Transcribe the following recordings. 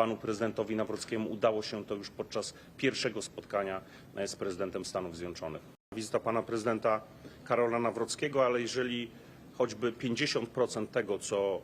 Panu prezydentowi Nawrockiemu udało się to już podczas pierwszego spotkania e, z prezydentem Stanów Zjednoczonych. Wizyta pana prezydenta Karola Nawrockiego, ale jeżeli choćby 50% tego, co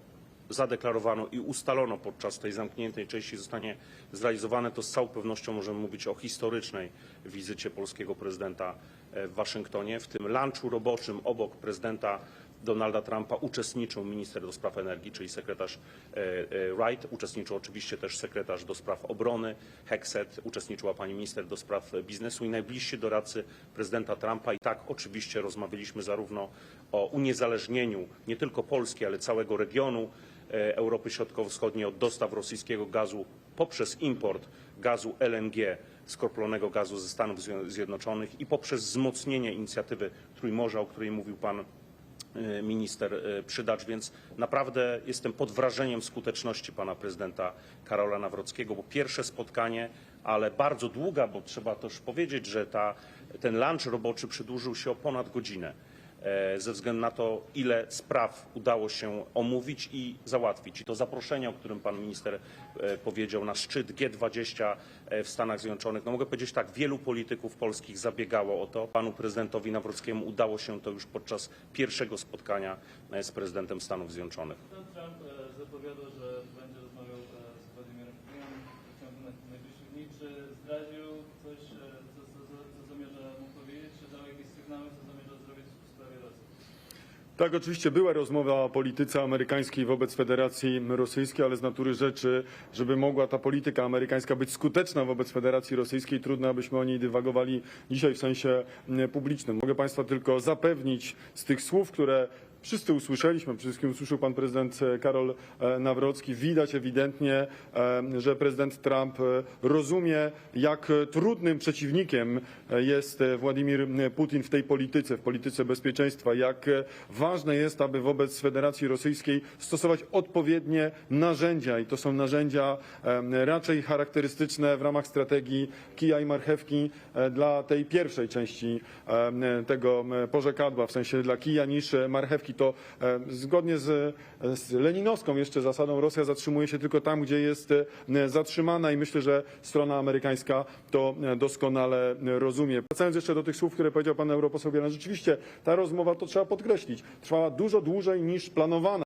zadeklarowano i ustalono podczas tej zamkniętej części zostanie zrealizowane, to z całą pewnością możemy mówić o historycznej wizycie polskiego prezydenta e, w Waszyngtonie. W tym lunchu roboczym obok prezydenta Donalda Trumpa uczestniczył minister do spraw energii, czyli sekretarz e, e, Wright, uczestniczył oczywiście też sekretarz do spraw obrony Hexet, uczestniczyła pani minister do spraw biznesu i najbliżsi doradcy prezydenta Trumpa. I tak oczywiście rozmawialiśmy zarówno o uniezależnieniu nie tylko Polski, ale całego regionu e, Europy Środkowo-Wschodniej od dostaw rosyjskiego gazu poprzez import gazu LNG, skroplonego gazu ze Stanów Zje- Zjednoczonych i poprzez wzmocnienie inicjatywy Trójmorza, o której mówił pan minister e, Przydacz, więc naprawdę jestem pod wrażeniem skuteczności pana prezydenta Karola Nawrockiego, bo pierwsze spotkanie, ale bardzo długa, bo trzeba też powiedzieć, że ta, ten lunch roboczy przedłużył się o ponad godzinę ze względu na to, ile spraw udało się omówić i załatwić. I to zaproszenie, o którym pan minister e, powiedział, na szczyt G20 e, w Stanach Zjednoczonych, no mogę powiedzieć tak, wielu polityków polskich zabiegało o to. Panu prezydentowi Nawrockiemu udało się to już podczas pierwszego spotkania e, z prezydentem Stanów Zjednoczonych. Trump e, że będzie rozmawiał e, z Władimirem Putinem Tak, oczywiście była rozmowa o polityce amerykańskiej wobec Federacji Rosyjskiej, ale z natury rzeczy, żeby mogła ta polityka amerykańska być skuteczna wobec Federacji Rosyjskiej, trudno, abyśmy o niej dywagowali dzisiaj w sensie mm, publicznym. Mogę Państwa tylko zapewnić z tych słów, które wszyscy usłyszeliśmy, przede wszystkim usłyszał pan prezydent e, Karol e, Nawrocki, widać ewidentnie, e, że prezydent Trump rozumie, jak trudnym przeciwnikiem jest Władimir Putin w tej polityce, w polityce bezpieczeństwa, jak ważne jest, aby wobec Federacji Rosyjskiej stosować odpowiednie narzędzia. I to są narzędzia raczej charakterystyczne w ramach strategii kija i marchewki dla tej pierwszej części tego porzekadła, w sensie dla kija niż e, To e, zgodnie z, z leninowską jeszcze zasadą Rosja zatrzymuje się tylko tam, gdzie jest e, zatrzymana i myślę, że strona amerykańska to e, doskonale rozumie. Wracając jeszcze do tych słów, które powiedział pan europoseł Bielan, rzeczywiście ta rozmowa, to trzeba podkreślić, trwała dużo dłużej niż planowana.